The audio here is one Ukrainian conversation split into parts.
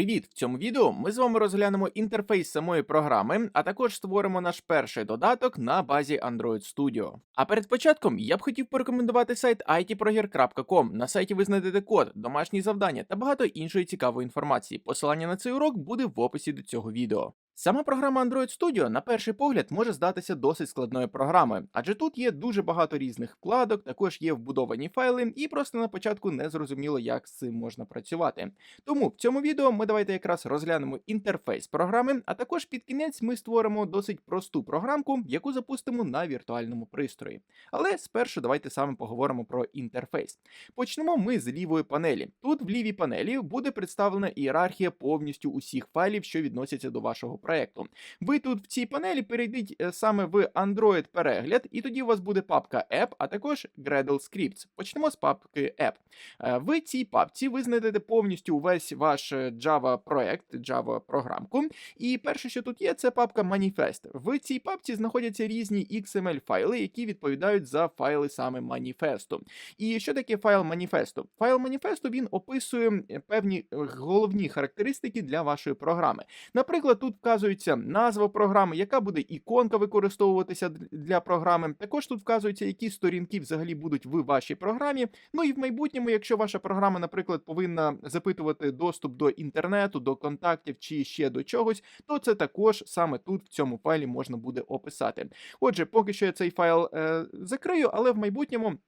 Привіт! В цьому відео ми з вами розглянемо інтерфейс самої програми, а також створимо наш перший додаток на базі Android Studio. А перед початком я б хотів порекомендувати сайт itproger.com. На сайті ви знайдете код, домашні завдання та багато іншої цікавої інформації. Посилання на цей урок буде в описі до цього відео. Сама програма Android Studio на перший погляд може здатися досить складною програмою, адже тут є дуже багато різних вкладок, також є вбудовані файли, і просто на початку не зрозуміло, як з цим можна працювати. Тому в цьому відео ми давайте якраз розглянемо інтерфейс програми, а також під кінець ми створимо досить просту програмку, яку запустимо на віртуальному пристрої. Але спершу давайте саме поговоримо про інтерфейс. Почнемо ми з лівої панелі. Тут в лівій панелі буде представлена ієрархія повністю усіх файлів, що відносяться до вашого проекту. Ви тут в цій панелі перейдіть е, саме в Android перегляд, і тоді у вас буде папка App, а також Gradle Scripts. Почнемо з папки App. Е, В цій папці ви знайдете повністю весь ваш е, Java проект, Java програмку. І перше, що тут є, це папка Manifest. В цій папці знаходяться різні XML файли, які відповідають за файли саме маніфесту. І що таке файл маніфесту? Файл маніфесту він описує певні головні характеристики для вашої програми. Наприклад, тут вказується назва програми, яка буде іконка використовуватися для програми. Також тут вказується, які сторінки взагалі будуть в вашій програмі. Ну і в майбутньому, якщо ваша програма, наприклад, повинна запитувати доступ до інтернету, до контактів чи ще до чогось, то це також саме тут в цьому файлі можна буде описати. Отже, поки що я цей файл е, закрию, але в майбутньому.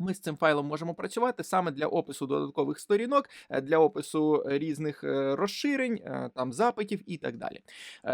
Ми з цим файлом можемо працювати саме для опису додаткових сторінок, е, для опису е, різних е, розширень, там запитів і так далі.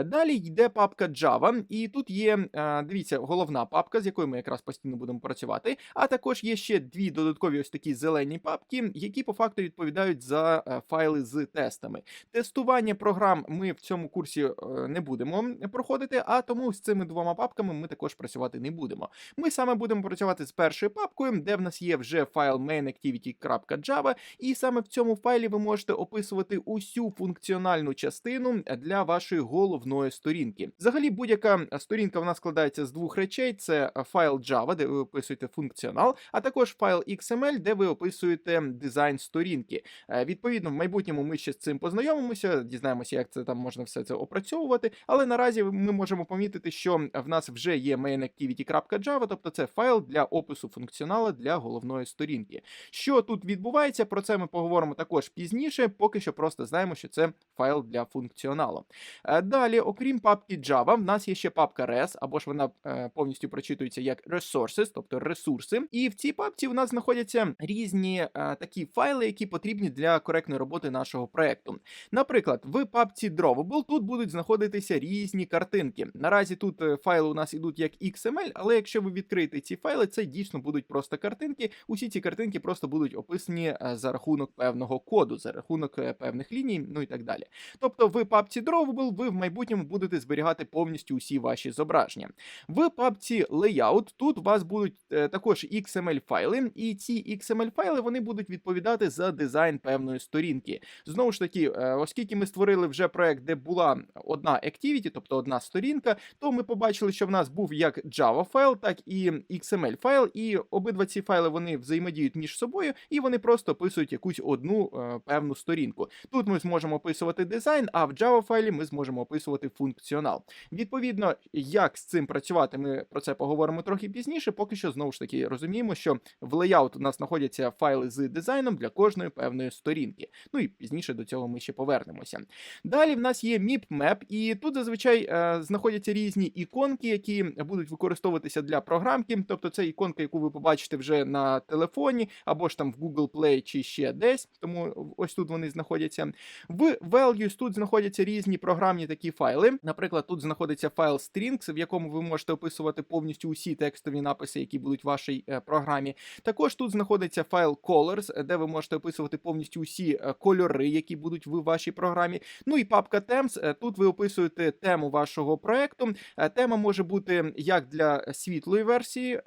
Далі йде папка Java, і тут є, дивіться, головна папка, з якою ми якраз постійно будемо працювати. А також є ще дві додаткові ось такі зелені папки, які по факту відповідають за файли з тестами. Тестування програм ми в цьому курсі не будемо проходити, а тому з цими двома папками ми також працювати не будемо. Ми саме будемо працювати з першою папкою, де в нас є вже файл mainActivity.java, і саме в цьому файлі ви можете описувати усю функціональну частину для вашої головної сторінки. Взагалі, будь-яка сторінка вона складається з двох речей: це файл Java, де ви описуєте функціонал, а також файл XML, де ви описуєте дизайн сторінки. Е, Відповідно, в майбутньому ми ще з цим познайомимося, дізнаємося, як це там можна все це опрацьовувати. Але наразі ми можемо помітити, що в нас вже є mainActivity.java, тобто це файл для опису функціонала для головної сторінки. Що тут відбувається, про це ми поговоримо також пізніше. Поки що просто знаємо, що це файл для функціоналу. Е, Далі, окрім папки Java, в нас є ще папка res, або ж вона е, повністю прочитується як resources, тобто ресурси. І в цій папці у нас знаходяться різні е, такі файли, які потрібні для коректної роботи нашого проекту. Наприклад, в папці Drawable тут будуть знаходитися різні картинки. Наразі тут файли у нас ідуть як XML, але якщо ви відкриєте ці файли, це дійсно будуть просто картинки. Усі ці картинки просто будуть описані е, за рахунок певного коду, за рахунок е, певних ліній, ну і так далі. Тобто в папці Drawable ви в майбутньому будете зберігати повністю усі ваші зображення. В папці Layout тут у вас будуть е, також XML файли, і ці XML файли вони будуть відповідати за дизайн певної сторінки. Знову ж таки, оскільки ми створили вже проект, де була одна activity, тобто одна сторінка, то ми побачили, що в нас був як Java файл, так і XML файл, і обидва ці файли вони взаємодіють між собою, і вони просто описують якусь одну е, певну сторінку. Тут ми зможемо описувати дизайн, а в Java файлі ми зможемо описувати функціонал. Відповідно, як з цим працювати, ми про це поговоримо трохи пізніше. Поки що знову ж таки розуміємо, що в layout у нас знаходяться файли з дизайном для кожної певної сторінки. Ну і пізніше до цього ми ще повернемося. Далі в нас є MIP-Map, і тут зазвичай е, знаходяться різні іконки, які будуть використовуватися для програмки. Тобто це іконка, яку ви побачите вже на телефоні, або ж там в Google Play чи ще десь. Тому ось тут вони знаходяться. В Values тут знаходяться різні програмні такі файли. Наприклад, тут знаходиться файл strings, в якому ви можете описувати повністю усі текстові написи, які будуть в вашій е, програмі. Також тут знаходиться файл colors, де ви можете описувати повністю усі е, кольори, які будуть в вашій програмі. Ну і папка Themes, е, тут ви описуєте тему вашого проекту. Тема може бути як для світлої версії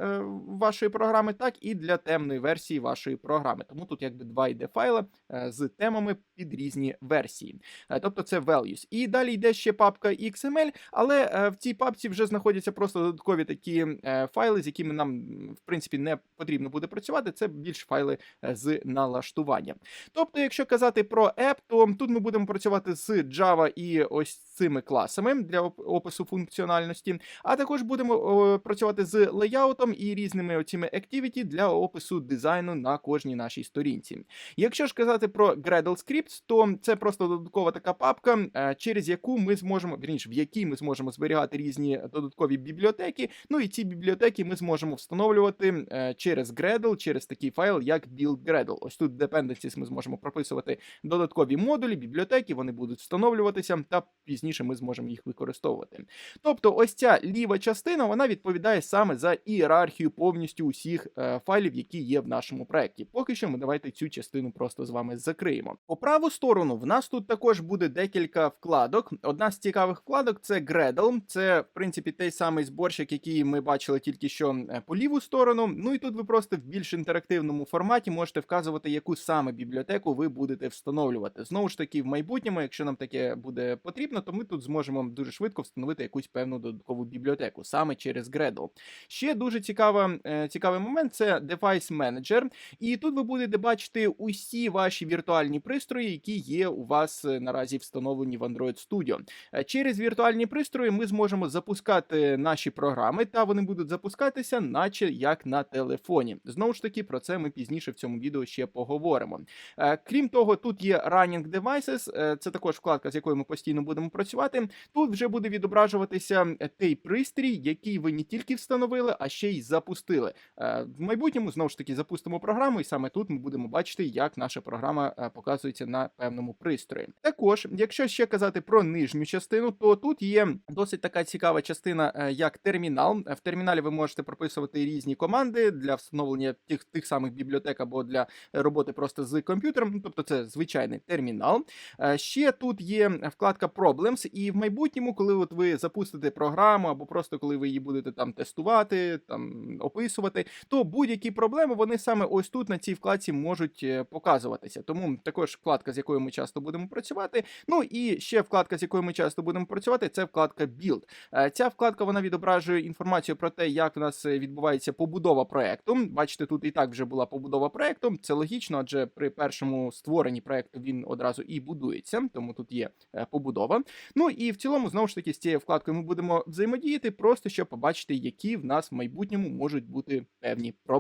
вашої програми, так і і для темної версії вашої програми. Тому тут якби два йде файла е, з темами під різні версії. Е, Тобто це values. І далі йде ще папка XML, але е, в цій папці вже знаходяться просто додаткові такі файли, з якими нам в принципі не потрібно буде працювати. Це більш файли з налаштування. Тобто, якщо казати про app, то тут ми будемо працювати з Java і ось цими класами для опису функціональності, а також будемо працювати з леяутом і різними оціми activity для опису дизайну на кожній нашій сторінці. Якщо ж казати про Gradle Scripts, то це просто додаткова така папка, е, через яку ми зможемо, вірніше, в якій ми зможемо зберігати різні додаткові бібліотеки. Ну і ці бібліотеки ми зможемо встановлювати е, через Gradle, через такий файл, як build Gradle. Ось тут dependencies ми зможемо прописувати додаткові модулі, бібліотеки, вони будуть встановлюватися, та пізніше ми зможемо їх використовувати. Тобто, ось ця ліва частина вона відповідає саме за ієрархію повністю усіх е, файлів, які є в нашому проєкті. Поки що ми давайте цю частину просто з вами закриємо. По праву сторону в нас тут також буде декілька вкладок. Одна з цікавих вкладок це Gradle. Це, в принципі, той самий зборщик, який ми бачили тільки що е, по ліву сторону. Ну і тут ви просто в більш інтерактивному форматі можете вказувати, яку саме бібліотеку ви будете встановлювати. Знову ж таки, в майбутньому, якщо нам таке буде потрібно, то ми тут зможемо дуже швидко встановити якусь певну додаткову бібліотеку саме через Gradle. Ще дуже цікава, е, цікавий момент це Device Manager. І тут ви будете бачити усі ваші віртуальні пристрої, які є у вас е, наразі встановлені в Android Studio. Е, Через віртуальні пристрої ми зможемо запускати наші програми, та вони будуть запускатися, наче як на телефоні. Знову ж таки, про це ми пізніше в цьому відео ще поговоримо. Е, Крім того, тут є Running Devices, це також вкладка, з якою ми постійно будемо працювати. Тут вже буде відображуватися той пристрій, який ви не тільки встановили, а ще й запустили. В майбутньому знову ж таки запустимо програму, і саме тут ми будемо бачити, як наша програма е, показується на певному пристрої. Також, якщо ще казати про нижню частину, то тут є досить така цікава частина, е, як термінал. В терміналі ви можете прописувати різні команди для встановлення тих, тих самих бібліотек або для роботи просто з комп'ютером. Тобто це звичайний термінал. Е, Ще тут є вкладка Problems, і в майбутньому, коли от ви запустите програму, або просто коли ви її будете там тестувати, там описувати, то будь-які проблеми вони саме ось тут на цій вкладці можуть е, показуватися. Тому також вкладка, з якою ми часто будемо працювати. Ну і ще вкладка, з якою ми часто будемо працювати, це вкладка Build. Е, Ця вкладка вона відображує інформацію про те, як в нас е, відбувається побудова проекту. Бачите, тут і так вже була побудова проекту. Це логічно, адже при першому створенні проекту він одразу і будується, тому тут є побудова. Ну і в цілому, знову ж таки, з цією вкладкою ми будемо взаємодіяти, просто щоб побачити, які в нас в майбутньому можуть бути певні проблеми.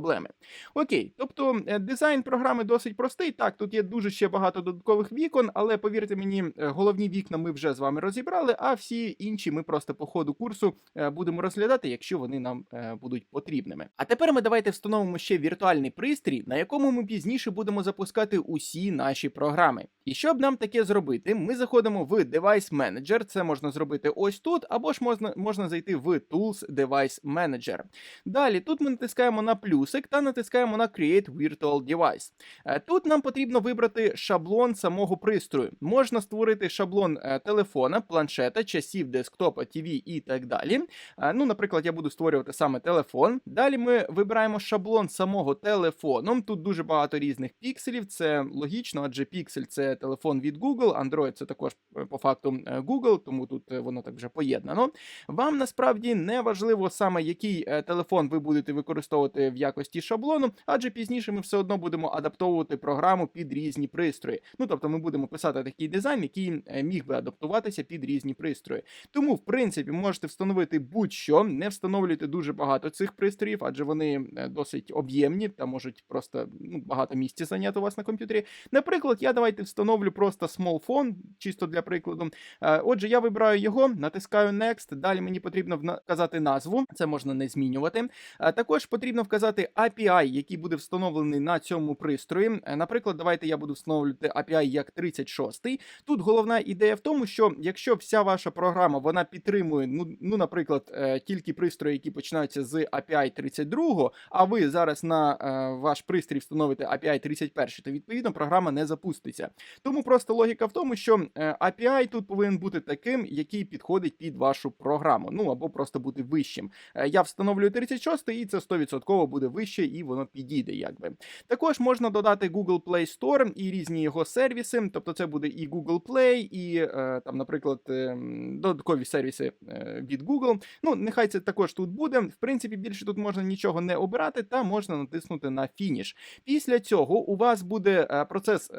Окей, тобто е, дизайн програми досить простий. Так, тут є дуже ще багато додаткових вікон, але повірте мені, е, головні вікна ми вже з вами розібрали, а всі інші ми просто по ходу курсу е, будемо розглядати, якщо вони нам будуть потрібними. А тепер ми давайте встановимо ще віртуальний пристрій, на якому ми пізніше будемо запускати усі наші програми. І щоб нам таке зробити, ми заходимо в Device Manager, це можна зробити ось тут, або ж можна, можна зайти в Tools Device Manager. Далі тут ми натискаємо на плюсик та натискаємо на Create Virtual Device. Е, Тут нам потрібно вибрати шаблон самого пристрою. Можна створити шаблон е, телефона, планшета, часів десктопа, TV і так далі. Е, Ну, наприклад, я буду створювати саме телефон. Далі ми вибираємо шаблон самого телефону. Тут дуже багато різних пікселів. Це логічно, адже піксель це телефон від Google, Android це також по факту Google, тому тут воно так вже поєднано. Вам насправді не важливо саме який телефон ви будете використовувати в якості шаблону, адже пізніше ми все одно будемо адаптовувати програму під різні пристрої. Ну тобто, ми будемо писати такий дизайн, який е, міг би адаптуватися під різні пристрої. Тому, в принципі, можете встановити будь-що, не встановлюйте дуже багато цих пристроїв, адже вони е, досить об'ємні та можуть просто ну, багато місця зайняти у вас на комп'ютері. Наприклад, я давайте встановлю просто phone, чисто для прикладу. Е, Отже, я вибираю його, натискаю Next. Далі мені потрібно вказати назву, це можна не змінювати. Також потрібно вказати API, який буде встановлений на цьому пристрої. Е, Наприклад, давайте я буду встановлювати API як 36. Тут головна ідея в тому, що якщо вся ваша програма вона підтримує, ну, ну наприклад, е, тільки пристрої, які починаються з API 32, а ви зараз на е, ваш пристрій встановите API 31, то відповідно програма не запуститься. Тому просто логіка в тому, що API тут повинен бути таким, який підходить під вашу програму. Ну або просто бути вищим. Я встановлюю 36 і це 100% буде вище, і воно підійде. якби. Також можна додати Google Play Store і різні його сервіси. Тобто, це буде і Google Play, і е, там, наприклад, е, додаткові сервіси е, від Google. Ну, нехай це також тут буде. В принципі, більше тут можна нічого не обирати, та можна натиснути на фініш. Після цього у вас буде процес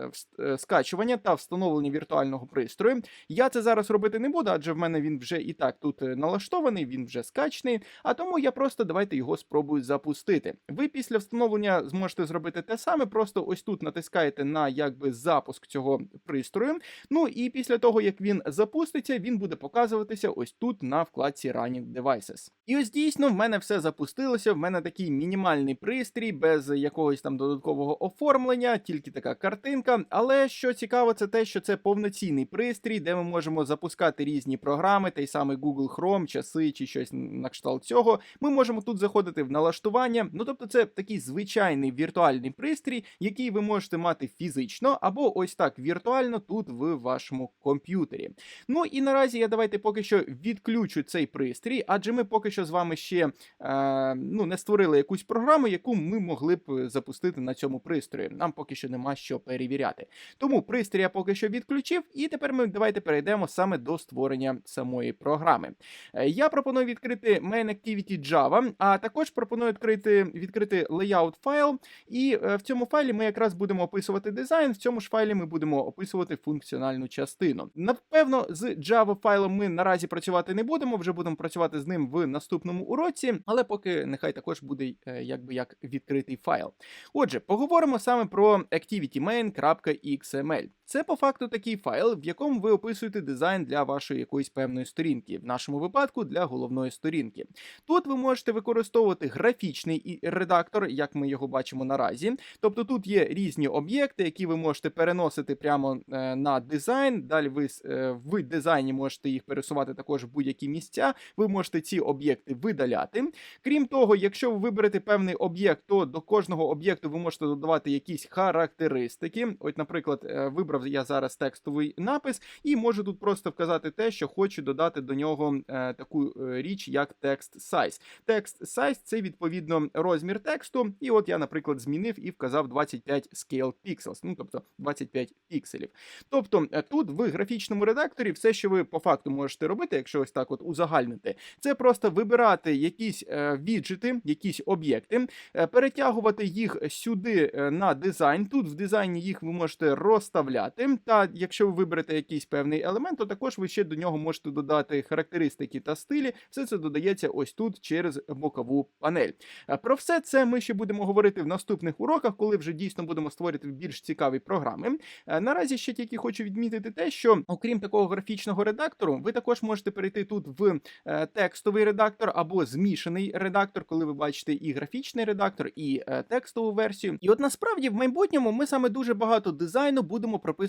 скачування та встановлення віртуального пристрою. Я це зараз робити не буду, адже в мене він вже і так тут налаштований, він вже скачений. А тому я просто давайте його спробую запустити. Ви після встановлення зможете зробити те саме, просто ось тут натискаєте на якби запуск цього пристрою. Ну і після того, як він запуститься, він буде показуватися ось тут на вкладці Running Devices. І ось дійсно в мене все запустилося. В мене такий мінімальний пристрій, без якогось там додаткового оформлення, тільки така картинка. Але що цікаво, це те, що це повноцінний пристрій, де ми можемо запускати різні програми, той самий Google Chrome, часи чи щось на кшталт цього. Ми можемо тут заходити в налаштування. Ну тобто, це такий звичайний віртуальний пристрій, який ви можете мати фізично або ось так віртуально тут в вашому комп'ютері. Ну і наразі я давайте поки що відключу цей пристрій, адже ми поки що з вами ще е, ну, не створили якусь програму, яку ми могли б запустити на цьому пристрої. Нам поки що нема що перевіряти. Тому пристрій я поки що відключив, і тепер ми давайте перейдемо саме до створення самої програми. Е, Я пропоную відкрити Main Activity Java, а також пропоную відкрити, відкрити layout файл. І е, в цьому файлі ми якраз будемо описувати дизайн. В цьому ж файлі ми будемо описувати функціональну частину. Напевно, з Java файлом ми наразі працювати не будемо, вже будемо працювати з ним в наступному уроці, але поки нехай також буде е, якби як відкритий файл. Отже, поговоримо саме про activitymain.xml. Це по факту такий файл, в якому ви описуєте дизайн для вашої якоїсь певної сторінки, в нашому випадку для головної сторінки. Тут ви можете використовувати графічний редактор, як ми його бачимо наразі. Тобто тут є різні об'єкти, які ви можете переносити прямо е, на дизайн. Далі ви е, в дизайні можете їх пересувати також в будь-які місця. Ви можете ці об'єкти видаляти. Крім того, якщо ви виберете певний об'єкт, то до кожного об'єкту ви можете додавати якісь характеристики. От, наприклад, е, вибрав я зараз текстовий напис, і можу тут просто вказати те, що хочу додати до нього е, таку е, річ, як text size. Text size – це відповідно розмір тексту. І от я, наприклад, змінив і вказав 25 scale pixels, ну тобто 25 пікселів. Тобто е, тут в графічному редакторі все, що ви по факту можете робити, якщо ось так от узагальнити, це просто вибирати якісь е, віджити, якісь об'єкти, е, перетягувати їх сюди е, на дизайн. Тут в дизайні їх ви можете розставляти. Та якщо ви виберете якийсь певний елемент, то також ви ще до нього можете додати характеристики та стилі. Все це додається ось тут через бокову панель. Е, Про все це ми ще будемо говорити в наступних уроках, коли вже дійсно будемо створювати більш цікаві програми. Е, Наразі ще тільки хочу відмітити те, що окрім такого графічного редактору, ви також можете перейти тут в е, текстовий редактор або змішаний редактор, коли ви бачите і графічний редактор, і текстову версію. І от насправді в майбутньому ми саме дуже багато дизайну будемо прописувати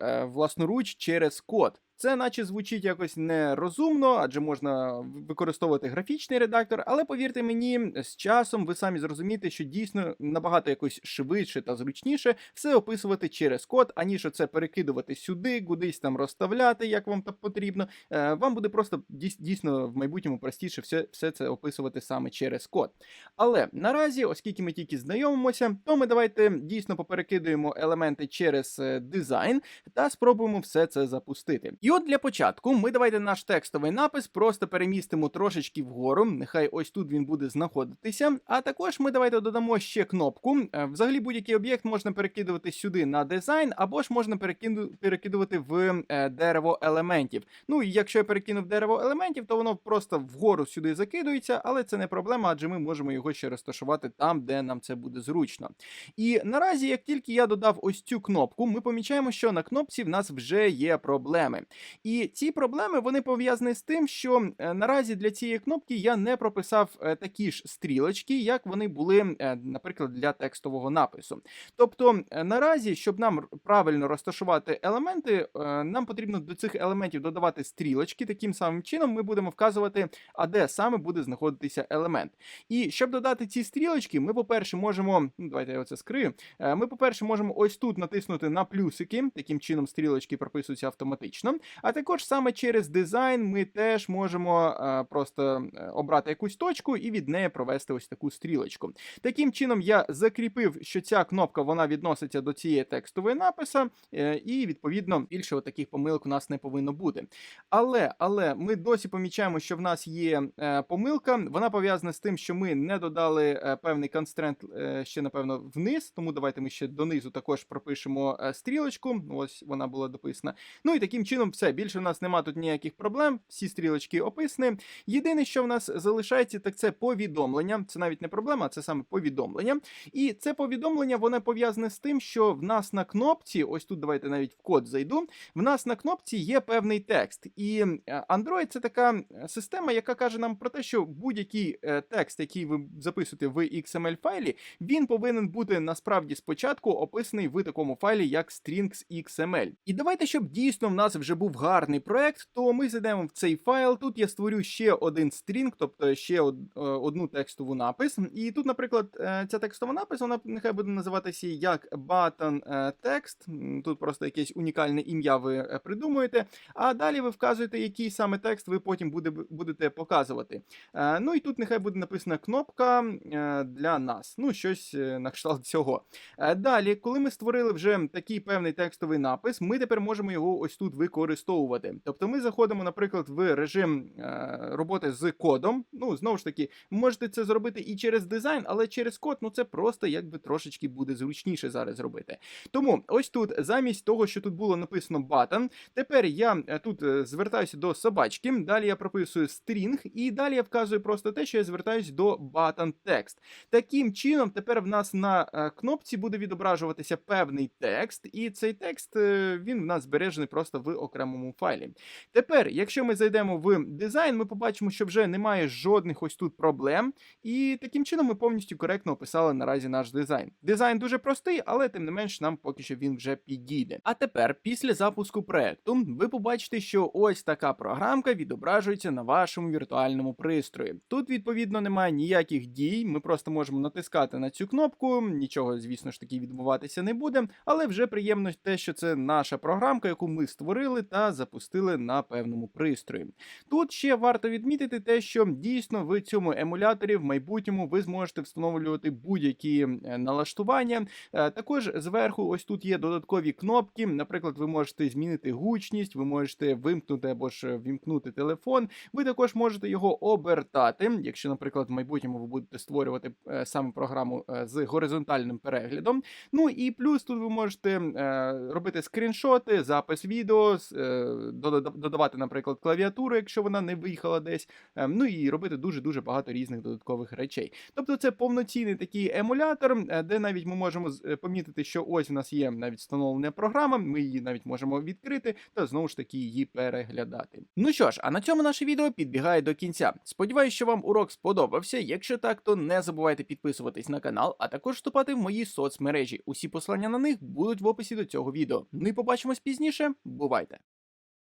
е, власноруч через код. Це наче звучить якось нерозумно, адже можна використовувати графічний редактор, але повірте мені, з часом ви самі зрозумієте, що дійсно набагато якось швидше та зручніше все описувати через код, аніж це перекидувати сюди, кудись там розставляти, як вам так потрібно. Е, Вам буде просто дійсно в майбутньому простіше все, все це описувати саме через код. Але наразі, оскільки ми тільки знайомимося, то ми давайте дійсно поперекидуємо елементи через е, дизайн та спробуємо все це запустити. І от для початку ми давайте наш текстовий напис просто перемістимо трошечки вгору. Нехай ось тут він буде знаходитися. А також ми давайте додамо ще кнопку. Е, Взагалі будь-який об'єкт можна перекидувати сюди на дизайн, або ж можна перекиду- перекидувати в е, дерево елементів. Ну і якщо я перекинув дерево елементів, то воно просто вгору сюди закидується, але це не проблема, адже ми можемо його ще розташувати там, де нам це буде зручно. І наразі, як тільки я додав ось цю кнопку, ми помічаємо, що на кнопці в нас вже є проблеми. І ці проблеми вони пов'язані з тим, що е, наразі для цієї кнопки я не прописав е, такі ж стрілочки, як вони були, е, наприклад, для текстового напису. Тобто, наразі, щоб нам правильно розташувати елементи, нам потрібно до цих елементів додавати стрілочки. Таким самим чином ми будемо вказувати, а де саме буде знаходитися елемент. І щоб додати ці стрілочки, ми, по-перше, можемо. Ну, давайте я оце скрию. Ми, по-перше, можемо ось тут натиснути на плюсики. Таким чином стрілочки прописуються автоматично. А також саме через дизайн ми теж можемо е, просто е, обрати якусь точку і від неї провести ось таку стрілочку. Таким чином, я закріпив, що ця кнопка вона відноситься до цієї текстової написа, е, і відповідно більше таких помилок у нас не повинно бути. Але але ми досі помічаємо, що в нас є помилка. Вона пов'язана з тим, що ми не додали певний констрент ще, напевно, вниз. Тому давайте ми ще донизу також пропишемо стрілочку. Ось вона була дописана. Ну і таким чином, все більше в нас нема тут ніяких проблем. Всі стрілочки описані. Єдине, що в нас залишається, так це повідомлення. Це навіть не проблема, це саме повідомлення. І це повідомлення воно пов'язане з тим, що в нас на кнопці, ось тут давайте навіть в код зайду. В нас на кнопці є певний текст. І е, Android це така система, яка каже нам про те, що будь-який е, текст, який ви записуєте в XML файлі, він повинен бути насправді спочатку описаний в такому файлі, як strings XML. І давайте, щоб дійсно в нас вже був гарний проект, то ми зайдемо в цей файл. Тут я створю ще один стрінг, тобто ще е, одну текстову напис. І тут, наприклад, е, ця текстова напис, вона нехай буде називатися як button е, text. Тут просто якесь унікальне ім'я ви придумуєте. А далі ви вказуєте, який саме текст ви потім буде, будете показувати. Ну і тут нехай буде написана кнопка для нас. Ну, щось на кшталт цього. Далі, коли ми створили вже такий певний текстовий напис, ми тепер можемо його ось тут використовувати. Тобто ми заходимо, наприклад, в режим е, роботи з кодом. Ну, знову ж таки, можете це зробити і через дизайн, але через код, ну це просто якби трошечки буде зручніше зараз зробити. Тому ось тут, замість того, що тут було написано button, тепер я е, тут е, звертаюся до собачки, далі я прописую string, і далі я вказую просто те, що я звертаюсь до button text. Таким чином, тепер в нас на кнопці буде відображуватися певний текст, і цей текст він в нас збережений просто в окремому файлі. Тепер, якщо ми зайдемо в дизайн, ми побачимо, що вже немає жодних ось тут проблем, і таким чином ми повністю коректно описали наразі наш дизайн. Дизайн дуже простий, але тим не менш нам поки що він вже підійде. А тепер, після запуску проекту, ви побачите, що ось така програмка відображується на вашому віртуальному пристрої. Тут, відповідно, немає ніяких дій. Ми просто можемо натискати на цю кнопку. Нічого, звісно ж таки, відбуватися не буде, але вже приємно те, що це наша програмка, яку ми створили та запустили на певному пристрої. Тут ще варто відмітити те, що дійсно в цьому емуляторі в майбутньому ви зможете встановлювати будь-які е, налаштування. Е, Також зверху, ось тут є додаткові кнопки. Наприклад, ви можете змінити гучність, ви можете вимкнути або ж вімкнути телефон. Ви також можете його обертати, якщо, наприклад, в майбутньому ви будете створювати е, саме програму з горизонтальним переглядом. Ну і плюс тут ви можете робити скріншоти, запис відео, додавати, наприклад, клавіатуру, якщо вона не виїхала десь. е, Ну і робити дуже дуже багато різних додаткових речей. Тобто, це повноцінний такий емулятор, е, де навіть ми можемо е, помітити, що ось у нас є навіть встановлена програма. Ми її навіть можемо відкрити та знову ж таки її переглядати. Ну що ж, а на цьому наше відео підбігає до кінця. Сподіваюсь, що вам урок сподобався. Якщо так, то не забувайте підписуватись на канал, а також вступати в мої соцмережі. Усі посилання на них будуть в описі до цього відео. Ну і побачимось пізніше. Бувайте!